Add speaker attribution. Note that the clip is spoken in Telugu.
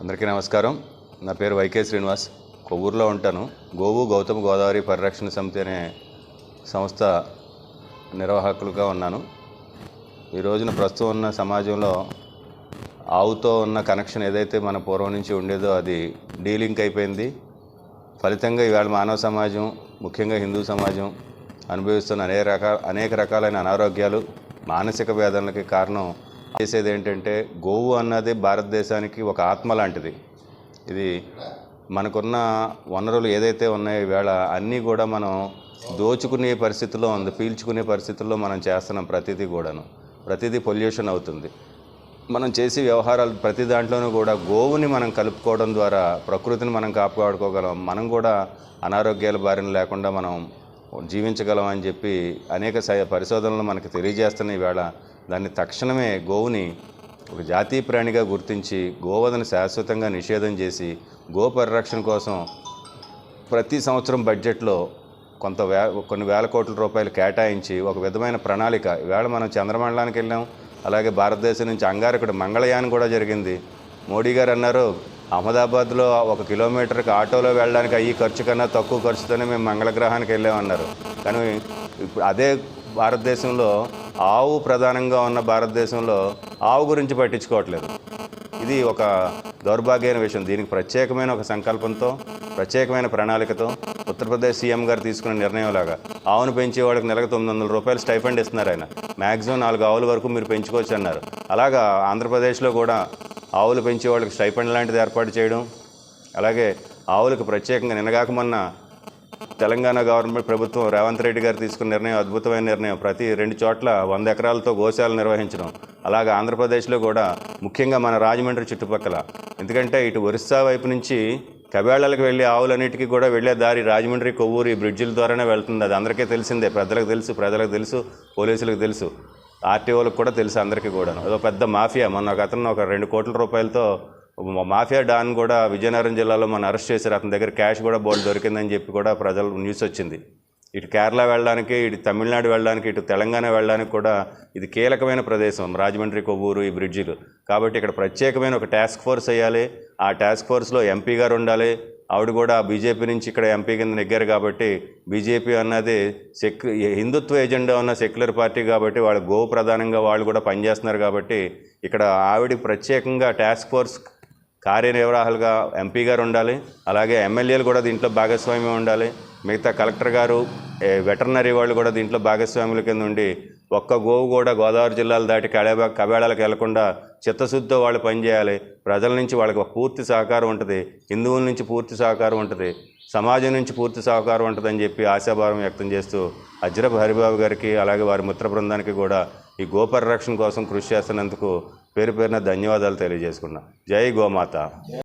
Speaker 1: అందరికీ నమస్కారం. నా పేరు వైకే శ్రీనివాస్. కొవ్వూరులో ఉంటాను. గోవు గౌతమ గోదావరి పరిరక్షణ సమితి అనే సంస్థ నిర్వాహకులుగా ఉన్నాను. ఈ రోజున ప్రస్తుతం ఉన్న సమాజంలో ఆవుతో ఉన్న కనెక్షన్ ఏదైతే మన పూర్వం నుంచి ఉండేదో అది డీలింక్ అయిపోయింది. ఫలితంగా ఇవాళ మానవ సమాజం ముఖ్యంగా హిందూ సమాజం అనుభవిస్తున్న అనేక రకాల అనేక రకాలైన అనారోగ్యాలు మానసిక వేదనలకి కారణం చేసేది ఏంటంటే గోవు అన్నది భారతదేశానికి ఒక ఆత్మ లాంటిది. ఇది మనకున్న వనరులు ఏదైతే ఉన్నాయో ఈవేళ అన్నీ కూడా మనం దోచుకునే పరిస్థితిలో ఉంది పీల్చుకునే పరిస్థితుల్లో మనం చేస్తున్నాం ప్రతిదీ కూడాను. ప్రతిదీ పొల్యూషన్ అవుతుంది. మనం చేసే వ్యవహారాలు ప్రతి దాంట్లోనూ కూడా గోవుని మనం కలుపుకోవడం ద్వారా ప్రకృతిని మనం కాపాడుకోగలం మనం కూడా అనారోగ్యాల బారిన లేకుండా మనం జీవించగలం అని చెప్పి అనేక పరిశోధనలు మనకు తెలియజేస్తున్న ఈవేళ. దాన్ని తక్షణమే గోవుని ఒక జాతీయ ప్రాణిగా గుర్తించి గోవధను శాశ్వతంగా నిషేధం చేసి గో పరిరక్షణ కోసం ప్రతి సంవత్సరం బడ్జెట్లో కొంత వే కొన్ని వేల కోట్ల రూపాయలు కేటాయించి ఒక విధమైన ప్రణాళిక. ఈవేళ మనం చంద్రమండలానికి వెళ్ళాం. అలాగే భారతదేశం నుంచి అంగారకుడు మంగళయాన్ కూడా జరిగింది. మోడీ గారు అన్నారు అహ్మదాబాద్లో ఒక కిలోమీటర్కి ఆటోలో వెళ్ళడానికి అయ్యి ఖర్చు కన్నా తక్కువ ఖర్చుతోనే మేము మంగళగ్రహానికి వెళ్ళామన్నారు కానీ ఇప్పుడు అదే భారతదేశంలో ఆవు ప్రధానంగా ఉన్న భారతదేశంలో ఆవు గురించి పట్టించుకోవట్లేదు. ఇది ఒక దౌర్భాగ్యమైన విషయం. దీనికి ప్రత్యేకమైన ఒక సంకల్పంతో ప్రత్యేకమైన ప్రణాళికతో ఉత్తరప్రదేశ్ సీఎం గారు తీసుకున్న నిర్ణయం లాగా ఆవును పెంచే వాళ్ళకి నెలకు తొమ్మిది వందల రూపాయలు స్టైఫండ్ ఇస్తున్నారు ఆయన. మ్యాక్సిమం నాలుగు ఆవుల వరకు మీరు పెంచుకోవచ్చు అన్నారు. అలాగా ఆంధ్రప్రదేశ్లో కూడా ఆవులు పెంచే వాళ్ళకి స్టైఫండ్ లాంటిది ఏర్పాటు చేయడం అలాగే ఆవులకు ప్రత్యేకంగా నినగాకమన్నా తెలంగాణ గవర్నమెంట్ ప్రభుత్వం రేవంత్ రెడ్డి గారు తీసుకున్న నిర్ణయం అద్భుతమైన నిర్ణయం. ప్రతి రెండు చోట్ల వంద ఎకరాలతో గోశాలు నిర్వహించడం. అలాగే ఆంధ్రప్రదేశ్లో కూడా ముఖ్యంగా మన రాజమండ్రి చుట్టుపక్కల. ఎందుకంటే ఇటు ఒరిస్సా వైపు నుంచి కబేళాలకు వెళ్ళే ఆవులన్నిటికీ కూడా వెళ్ళే దారి రాజమండ్రి కొవ్వూరు ఈ బ్రిడ్జిల ద్వారానే వెళ్తుంది. అది అందరికీ తెలిసిందే. పెద్దలకు తెలుసు ప్రజలకు తెలుసు పోలీసులకు తెలుసు. ఆర్టీఓలకు కూడా తెలుసు అందరికీ కూడా అదో పెద్ద మాఫియా. మొన్న ఒక అతను ఒక రెండు కోట్ల రూపాయలతో మాఫియా డాన్ కూడా విజయనగరం జిల్లాలో మనం అరెస్ట్ చేశారు. అతని దగ్గర క్యాష్ కూడా బోల్డ్ దొరికిందని చెప్పి కూడా ప్రజలు న్యూస్ వచ్చింది. ఇటు కేరళ వెళ్ళడానికి ఇటు తమిళనాడు వెళ్ళడానికి ఇటు తెలంగాణ వెళ్ళడానికి కూడా ఇది కీలకమైన ప్రదేశం. రాజమండ్రి కొవ్వూరు ఈ బ్రిడ్జిలు. కాబట్టి ఇక్కడ ప్రత్యేకమైన ఒక టాస్క్ ఫోర్స్ వేయాలి. ఆ టాస్క్ ఫోర్స్లో ఎంపీ గారు ఉండాలి. ఆవిడ కూడా బీజేపీ నుంచి ఇక్కడ ఎంపీ కింద నెగ్గారు కాబట్టి బీజేపీ అన్నది సెక్ హిందుత్వ ఎజెండా ఉన్న సెక్యులర్ పార్టీ కాబట్టి వాళ్ళు గో ప్రధానంగా వాళ్ళు కూడా పనిచేస్తున్నారు కాబట్టి ఇక్కడ ఆవిడ ప్రత్యేకంగా టాస్క్ ఫోర్స్ కార్యనిర్వాహకులుగా ఎంపీ గారు ఉండాలి అలాగే ఎమ్మెల్యేలు కూడా దీంట్లో భాగస్వామ్యం ఉండాలి. మిగతా కలెక్టర్ గారు వెటర్నరీ వాళ్ళు కూడా దీంట్లో భాగస్వాముల కింద ఉండి ఒక్క గోవు కూడా గోదావరి జిల్లాలు దాటి కళేబా కబేళాలకు వెళ్ళకుండా చిత్తశుద్ధితో వాళ్ళు పనిచేయాలి ప్రజల నుంచి వాళ్ళకి పూర్తి సహకారం ఉంటుంది హిందువుల నుంచి పూర్తి సహకారం ఉంటుంది సమాజం నుంచి పూర్తి సహకారం ఉంటుందని చెప్పి ఆశాభావం వ్యక్తం చేస్తూ అజ్రబ్ హరిబాబు గారికి అలాగే వారి మిత్ర బృందానికి కూడా ఈ గోపరిరక్షణ కోసం కృషి చేస్తున్నందుకు పేరు పేరున ధన్యవాదాలు తెలియజేసుకున్నా. జై గోమాత.